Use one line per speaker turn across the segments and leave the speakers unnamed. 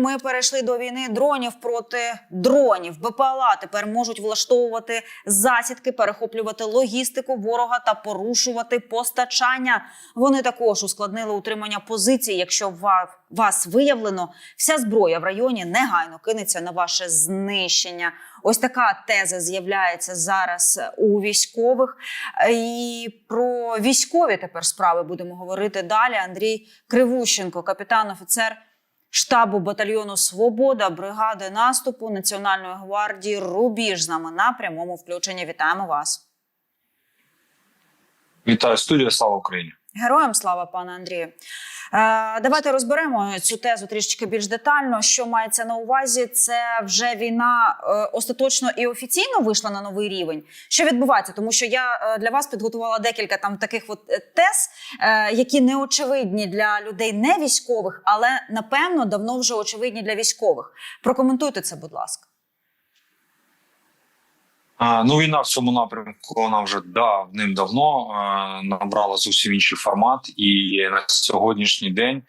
Ми перейшли до війни дронів проти дронів. БПЛА тепер можуть влаштовувати засідки, перехоплювати логістику ворога та порушувати постачання. Вони також ускладнили утримання позицій. Якщо вас виявлено, вся зброя в районі негайно кинеться на ваше знищення. Ось така теза з'являється зараз у військових. І про військові тепер справи будемо говорити далі. Андрій Кривущенко, капітан офіцер штабу батальйону Свобода бригади наступу Національної гвардії Рубіж з нами на прямому включенні. Вітаємо вас.
Вітаю студія. Слава Україні.
Героям слава, пане Андрію. Е, давайте розберемо цю тезу трішечки більш детально. Що мається на увазі? Це вже війна е, остаточно і офіційно вийшла на новий рівень. Що відбувається? Тому що я е, для вас підготувала декілька там таких от тез, які не очевидні для людей не військових, але напевно давно вже очевидні для військових. Прокоментуйте це, будь ласка.
Ну, війна в цьому напрямку вона вже давним-давно е, набрала зовсім інший формат, і на сьогоднішній день е,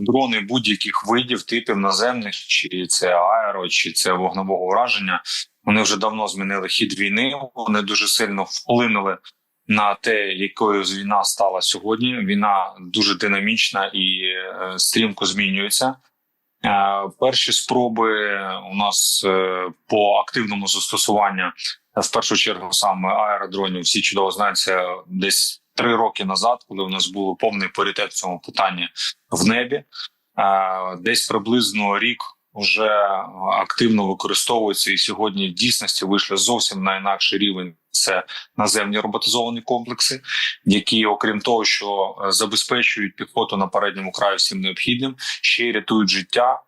дрони будь-яких видів, типів наземних, чи це аеро, чи це вогневого ураження. Вони вже давно змінили хід війни. Вони дуже сильно вплинули на те, якою війна стала сьогодні. Війна дуже динамічна і е, стрімко змінюється. Е, Перші спроби у нас е, по активному застосуванню е, в першу чергу саме аеродронів. Всі чудово знають це десь три роки назад, коли у нас був повний паритет в цьому питанні в небі. Десь приблизно рік вже активно використовується, і сьогодні в дійсності вийшли зовсім на інакший рівень. Це наземні роботизовані комплекси, які, окрім того, що е, забезпечують піхоту на передньому краю всім необхідним, ще й рятують життя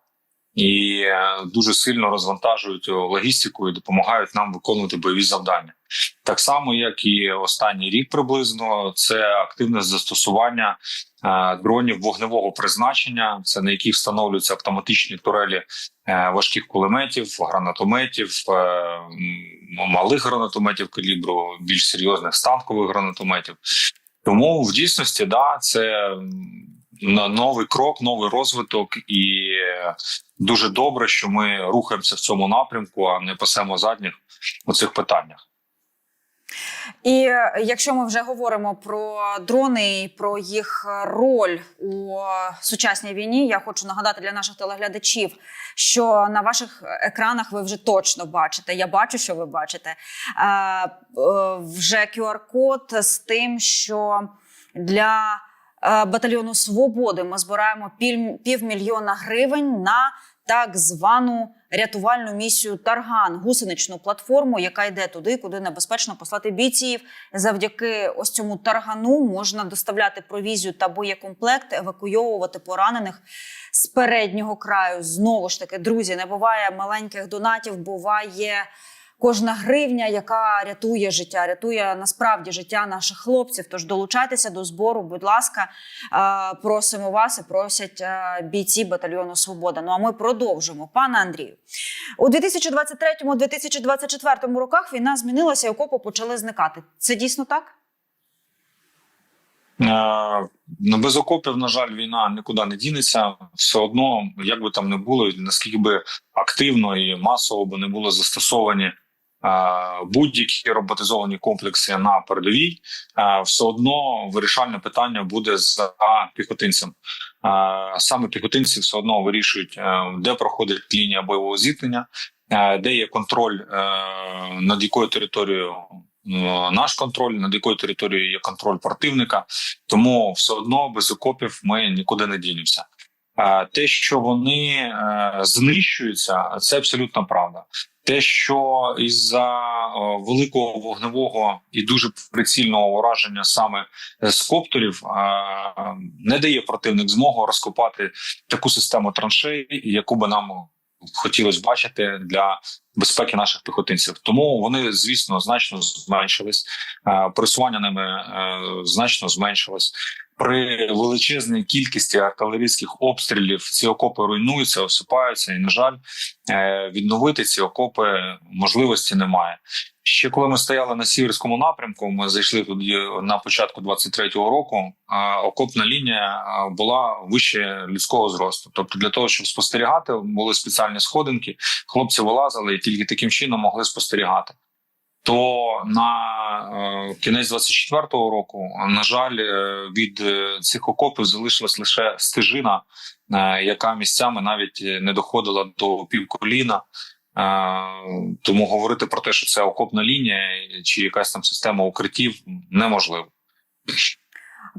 і е, дуже сильно розвантажують логістику і допомагають нам виконувати бойові завдання. Так само, як і останній рік, приблизно це активне застосування е, дронів вогневого призначення, це на яких встановлюються автоматичні турелі е, важких кулеметів, гранатометів, е, малих гранатометів калібру, більш серйозних станкових гранатометів. Тому в дійсності, да, це новий крок, новий розвиток, і дуже добре, що ми рухаємося в цьому напрямку, а не пасемо задніх у цих питаннях.
І е, якщо ми вже говоримо про дрони і про їх роль у сучасній війні, я хочу нагадати для наших телеглядачів, що на ваших екранах ви вже точно бачите. Я бачу, що ви бачите. е, е, Вже QR-код з тим, що для батальйону свободи ми збираємо пів- півмільйона гривень на так звану рятувальну місію Тарган, гусеничну платформу, яка йде туди, куди небезпечно послати бійців. Завдяки ось цьому таргану можна доставляти провізію та боєкомплект, евакуйовувати поранених з переднього краю. Знову ж таки, друзі, не буває маленьких донатів, буває. Кожна гривня, яка рятує життя, рятує насправді життя наших хлопців. Тож долучайтеся до збору, будь ласка, просимо вас і просять бійці батальйону Свобода. Ну а ми продовжимо. Пане Андрію, у 2023-2024 роках війна змінилася, і окопи почали зникати. Це дійсно так?
Е, Ну, без окопів, на жаль, війна нікуди не дінеться. Все одно, як би там не було, наскільки би активно і масово би не були застосовані будь-які роботизовані комплекси на передовій, все одно вирішальне питання буде за піхотинцем. Саме піхотинці все одно вирішують, е, де проходить лінія бойового зіткнення, е, де є контроль е, над якою територією. Наш контроль над якою територією є контроль противника, тому все одно без окопів ми нікуди не дінемося. Е, Те, що вони е, знищуються, це абсолютно правда. Те, що із-за е, великого вогневого і дуже прицільного ураження саме з коптерів е, не дає противник змогу розкопати таку систему траншей, яку би нам хотілося бачити для безпеки наших піхотинців. Тому вони, звісно, значно зменшились. Е, Просування ними е, значно зменшилось. При величезній кількості артилерійських обстрілів ці окопи руйнуються, осипаються, і на жаль, е, відновити ці окопи можливості немає. Ще коли ми стояли на сіверському напрямку, ми зайшли туди на початку 23-го року. Окопна лінія була вище людського зросту. Тобто, для того, щоб спостерігати, були спеціальні сходинки. Хлопці вилазили і тільки таким чином могли спостерігати. То на е, кінець 24-го року, на жаль, е, від е, цих окопів залишилась лише стежина, яка місцями навіть не доходила до півколіна. Тому говорити про те, що це окопна лінія чи якась там система укриттів, неможливо.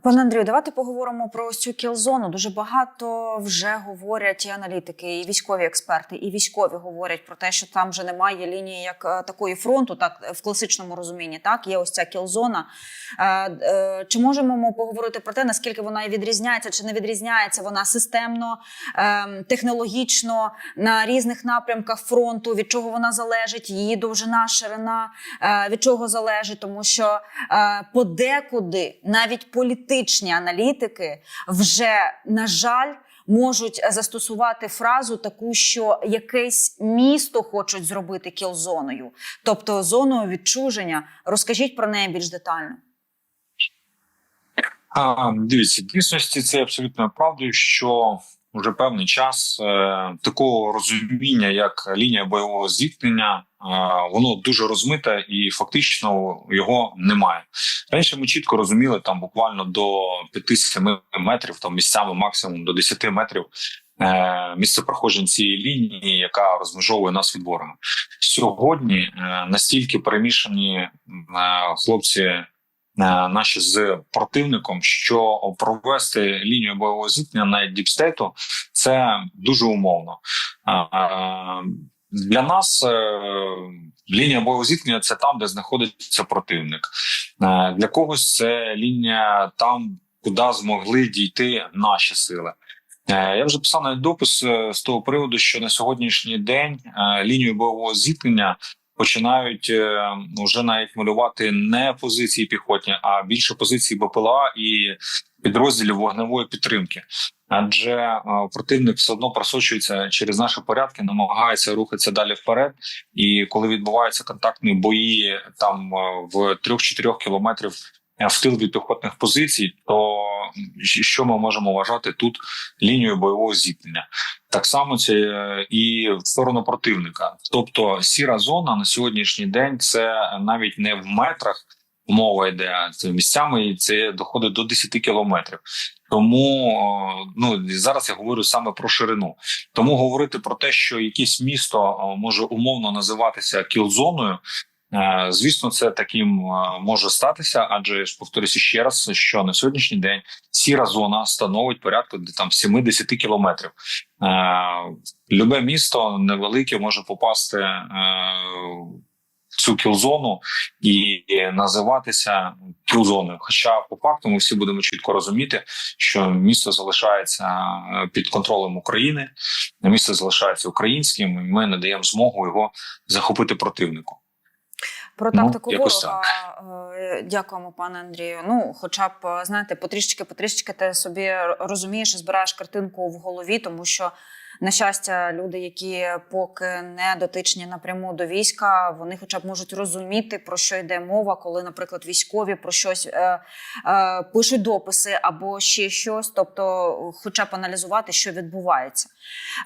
Пане Андрію, давайте поговоримо про ось цю кілзону. Дуже багато вже говорять і аналітики, і військові експерти, і військові говорять про те, що там вже немає лінії як е, такої фронту, так в класичному розумінні. Так є ось ця кілзона. Е, е, Чи можемо ми поговорити про те, наскільки вона відрізняється, чи не відрізняється вона системно, е, технологічно на різних напрямках фронту? Від чого вона залежить? Її довжина, ширина від чого залежить, тому що подекуди навіть політичні аналітики вже на жаль. Можуть застосувати фразу таку, що якесь місто хочуть зробити кілзоною, тобто зоною відчуження. Розкажіть про неї більш детально.
А, дивіться, дійсності це абсолютно правдою, що вже певний час е, такого розуміння, як лінія бойового зіткнення, е, воно дуже розмите і фактично його немає. Раніше ми чітко розуміли там буквально до 5-7 метрів, там місцями максимум до 10 метрів. е, Місце проходження цієї лінії, яка розмежовує нас від ворога сьогодні. Настільки перемішані хлопці наші з противником, що провести лінію бойового зіткнення на діпстейту це дуже умовно. Для нас е, лінія бойового зіткнення це там, де знаходиться противник. Е, Для когось це лінія там, куди змогли дійти наші сили. Е, Я вже писав навіть допис е, з того приводу, що на сьогоднішній день е, лінію бойового зіткнення починають е, вже навіть малювати не позиції піхотні, а більше позиції БПЛА і підрозділів вогневої підтримки. Адже е, противник все одно просочується через наші порядки, намагається рухатися далі вперед. І коли відбуваються контактні бої там е, в 3-4 кілометрів в тил від піхотних позицій, то що ми можемо вважати тут лінією бойового зіткнення? Так само це е, і в сторону противника. Тобто сіра зона на сьогоднішній день це навіть не в метрах мова йде, місцями і це доходить до 10 кілометрів. Тому ну зараз я говорю саме про ширину. Тому говорити про те, що якесь місто може умовно називатися кілзоною. Е, Звісно, це таким е, може статися, адже ж повторюся ще раз, що на сьогоднішній день сіра зона становить порядку там 70 кілометрів. Е, Любе місто невелике може попасти цю кілзону і називатися кілзоною. Хоча по факту ми всі будемо чітко розуміти, що місто залишається під контролем України, місто залишається українським. і Ми не даємо змогу його захопити противнику.
Про
Ну,
тактику
ну,
ворога так. дякуємо, пане Андрію. Ну, хоча б е, знаєте, потрішечки, потрішечки ти собі розумієш і збираєш картинку в голові, тому що. На щастя, люди, які поки не дотичні напряму до війська, вони хоча б можуть розуміти, про що йде мова, коли, наприклад, військові про щось е, е, пишуть дописи або ще щось, тобто, хоча б аналізувати, що відбувається.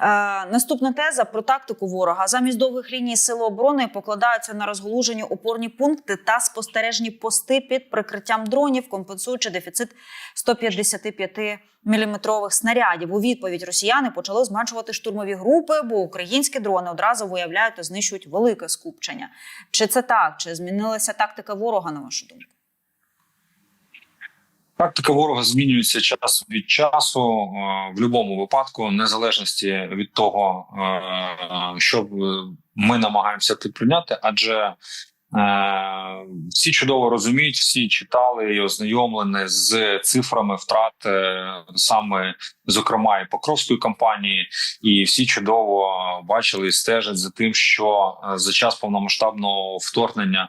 Е, наступна теза про тактику ворога. Замість довгих ліній сили оборони покладаються на розголужені опорні пункти та спостережні пости під прикриттям дронів, компенсуючи дефіцит 155 міліметрових снарядів. У відповідь росіяни почали зменшувати штурмові групи, бо українські дрони одразу виявляють та знищують велике скупчення. Чи це так? Чи змінилася тактика ворога на вашу думку?
Тактика ворога змінюється час від часу е, в будь-якому випадку, незалежності від того, е, що ми намагаємося прийняти, адже е, всі чудово розуміють, всі читали і ознайомлені з цифрами втрат саме зокрема і Покровської кампанії, і всі чудово бачили і стежать за тим, що за час повномасштабного вторгнення.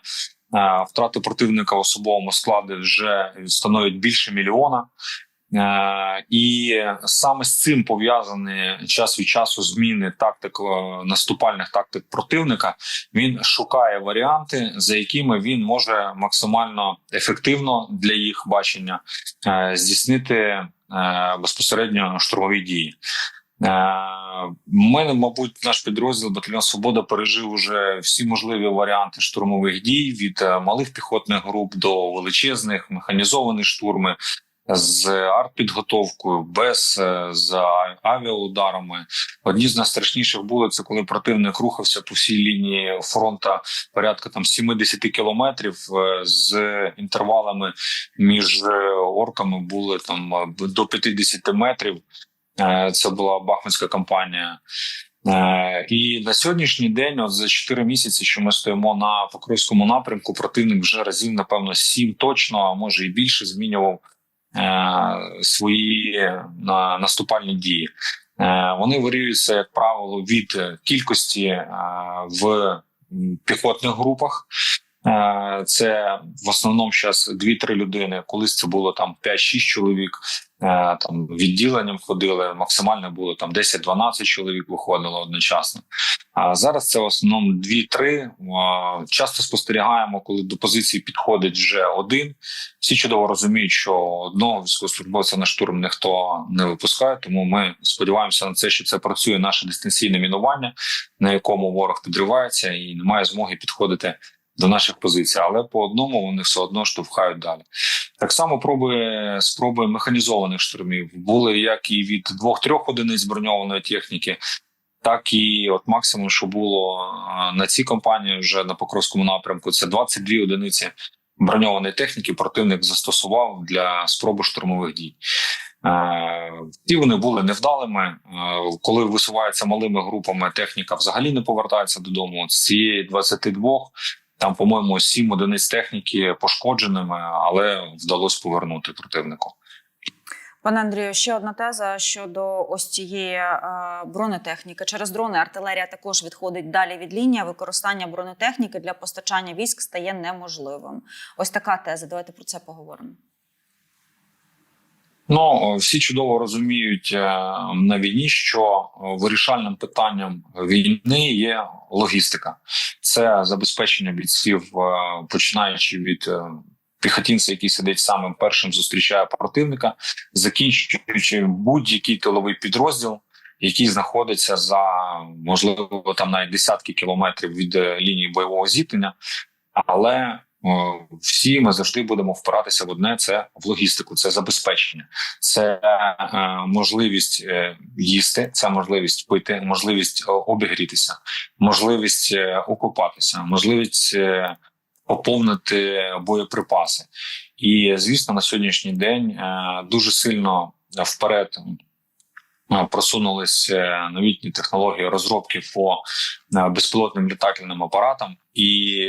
Втрати противника в особовому складі вже становлять більше мільйона. Е, І саме з цим пов'язані час від часу зміни тактик е, наступальних тактик противника. Він шукає варіанти, за якими він може максимально ефективно для їх бачення е, здійснити безпосередньо штурмові дії. Е, Ми, мабуть, наш підрозділ Батальйон Свобода пережив уже всі можливі варіанти штурмових дій від малих піхотних груп до величезних механізовані штурми з артпідготовкою, без е, з авіаударами. Одні з найстрашніших були це коли противник рухався по всій лінії фронту порядка там 70 кілометрів е, з інтервалами між е, орками були там до 50 метрів. Це була Бахмутська кампанія. І на сьогоднішній день, от за 4 місяці, що ми стоїмо на Покровському напрямку, противник вже разів, напевно, 7 точно, а може і більше змінював свої е, наступальні дії. Е, Вони варіюються, як правило, від е, кількості е, в піхотних групах. Е, Це в основному зараз 2-3 людини. Колись це було там 5-6 чоловік. Е, Там відділенням ходили. Максимально було там 10-12 чоловік виходило одночасно. А зараз це в основному 2-3. Е, Часто спостерігаємо, коли до позиції підходить вже один. Всі чудово розуміють, що одного військовослужбовця на штурм ніхто не випускає. Тому ми сподіваємося на це, що це працює наше дистанційне мінування, на якому ворог підривається і не має змоги підходити до наших позицій, але по одному вони все одно штовхають далі. Так само проби спроби механізованих штурмів були як і від двох-трьох одиниць броньованої техніки, так і от максимум, що було е, на цій компанії вже на Покровському напрямку, це 22 одиниці броньованої техніки. Противник застосував для спроби штурмових дій. Е, Ті вони були невдалими. Е, Коли висуваються малими групами, техніка взагалі не повертається додому. З цієї 22 там, по-моєму, сім одиниць техніки пошкодженими, але вдалося повернути противнику.
Пане Андрію, ще одна теза щодо ось цієї е, бронетехніки. Через дрони артилерія також відходить далі від лінії. Використання бронетехніки для постачання військ стає неможливим. Ось така теза. Давайте про це поговоримо.
Ну всі чудово розуміють е, на війні, що вирішальним питанням війни є логістика, це забезпечення бійців, е, починаючи від е, піхотинця, який сидить самим першим, зустрічає противника, закінчуючи будь-який тиловий підрозділ, який знаходиться за можливо там навіть десятки кілометрів від лінії бойового зіткнення, але всі ми завжди будемо впиратися в одне: це в логістику, це забезпечення, це е, можливість е, їсти, це можливість пити, можливість е, обігрітися, можливість окупатися, можливість поповнити боєприпаси. І звісно, на сьогоднішній день дуже сильно вперед. Е, Просунулись е, новітні технології розробки по е, безпілотним літательним апаратам, і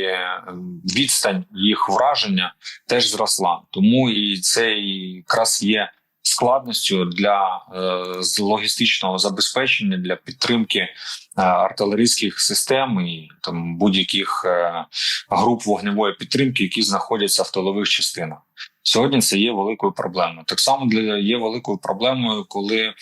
відстань їх враження теж зросла. Тому і це якраз є складністю для логістичного забезпечення для підтримки артилерійських систем і там будь-яких груп вогневої підтримки, які знаходяться в тилових частинах. Сьогодні це є великою проблемою. Так само для є великою проблемою, коли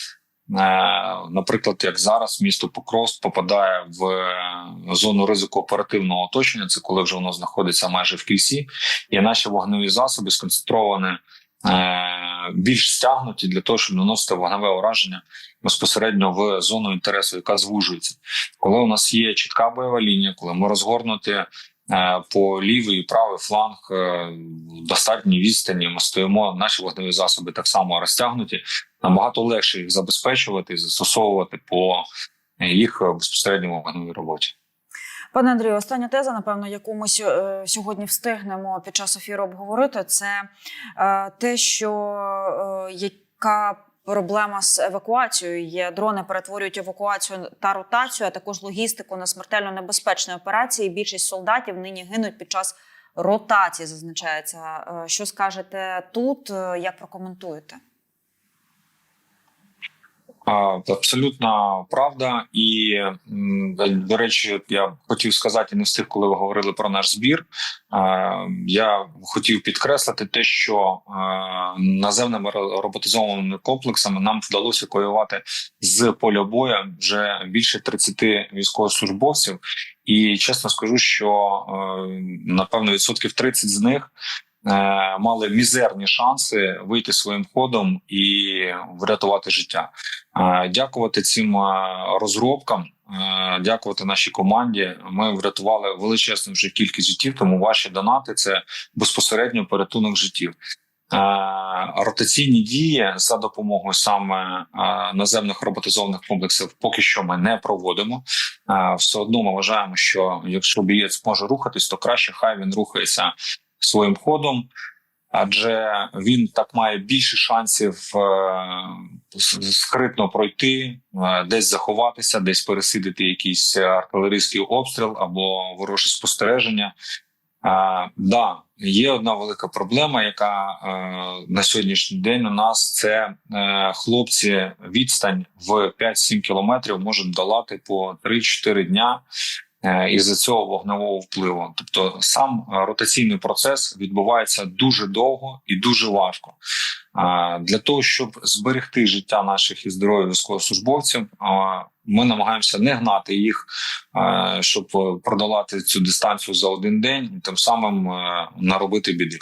Наприклад, як зараз місто Покровськ попадає в е, зону ризику оперативного оточення, це коли вже воно знаходиться майже в кільці, і наші вогневі засоби сконцентровані е, більш стягнуті для того, щоб наносити вогневе ураження безпосередньо в зону інтересу, яка звужується. Коли у нас є чітка бойова лінія, коли ми розгорнуті е, по лівий і правий фланг е, в достатній відстані, ми стоїмо, наші вогневі засоби так само розтягнуті набагато легше їх забезпечувати і застосовувати по їх безпосередньо вогневій роботі.
Пане Андрію, остання теза, напевно, яку ми е, сьогодні встигнемо під час ефіру обговорити, це е, те, що е, яка проблема з евакуацією є. Дрони перетворюють евакуацію та ротацію, а також логістику на смертельно небезпечні операції. Більшість солдатів нині гинуть під час ротації, зазначається. Е, Що скажете тут? Е, Як прокоментуєте?
Абсолютна правда, і до речі, я хотів сказати, не встиг, коли ви говорили про наш збір. Я хотів підкреслити те, що е, наземними роботизованими комплексами нам вдалося воювати з поля бою вже більше 30 військовослужбовців. І чесно скажу, що е, напевно відсотків 30 з них мали мізерні шанси вийти своїм ходом і врятувати життя. Е, Дякувати цим е, розробкам, е, дякувати нашій команді. Ми врятували величезну вже кількість життів. Тому ваші донати це безпосередньо порятунок життів. Е, Ротаційні дії за допомогою саме е, наземних роботизованих комплексів поки що ми не проводимо. Е, Все одно ми вважаємо, що якщо бієць може рухатись, то краще хай він рухається своїм ходом, адже він так має більше шансів е, скритно пройти, е, десь заховатися, десь пересидити якийсь артилерійський обстріл або вороже спостереження. Е, да, є одна велика проблема, яка е, на сьогоднішній день у нас це е, хлопці відстань в 5-7 кілометрів можуть долати по 3-4 дня е, із-за цього вогневого впливу. Тобто сам е, ротаційний процес відбувається дуже довго і дуже важко. Е, Для того щоб зберегти життя наших і здоров'я військовослужбовців, ми намагаємося не гнати їх, щоб продолати цю дистанцію за один день, тим самим наробити біди.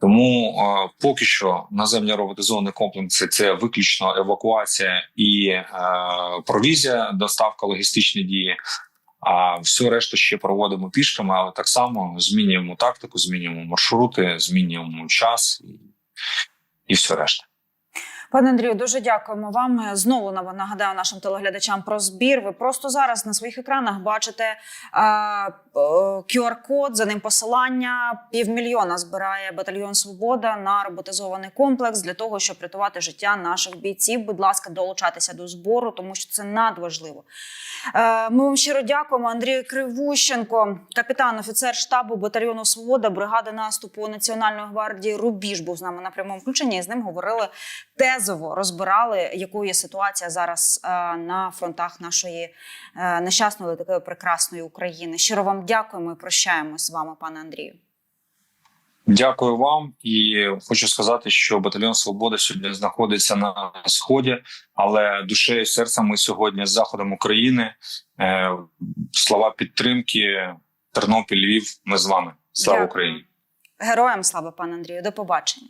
Тому поки що наземні роботизовані комплекси це виключно евакуація і провізія, доставка логістичні дії. А все решту ще проводимо пішками, але так само змінюємо тактику, змінюємо маршрути, змінюємо час і, і все решта.
Пане Андрію, дуже дякуємо вам. Знову нагадаю нашим телеглядачам про збір. Ви просто зараз на своїх екранах бачите е, е, QR-код, за ним посилання. Півмільйона збирає батальйон Свобода на роботизований комплекс для того, щоб рятувати життя наших бійців. Будь ласка, долучайтеся до збору, тому що це надважливо. Е, Ми вам щиро дякуємо. Андрій Кривущенко, капітан, офіцер штабу батальйону Свобода, бригади наступу Національної гвардії Рубіж був з нами на прямому включенні. І з ним говорили тезово, розбирали, якою є ситуація зараз е, на фронтах нашої е, нещасної, такої прекрасної України. Щиро вам дякуємо і прощаємось з вами, пане Андрію.
Дякую вам і хочу сказати, що батальйон Свобода сьогодні знаходиться на сході, але душею і серцем ми сьогодні з заходом України. Е, Слова підтримки, Тернопіль, Львів. Ми з вами. Слава
Дякую.
Україні!
Героям слава, пане Андрію. До побачення.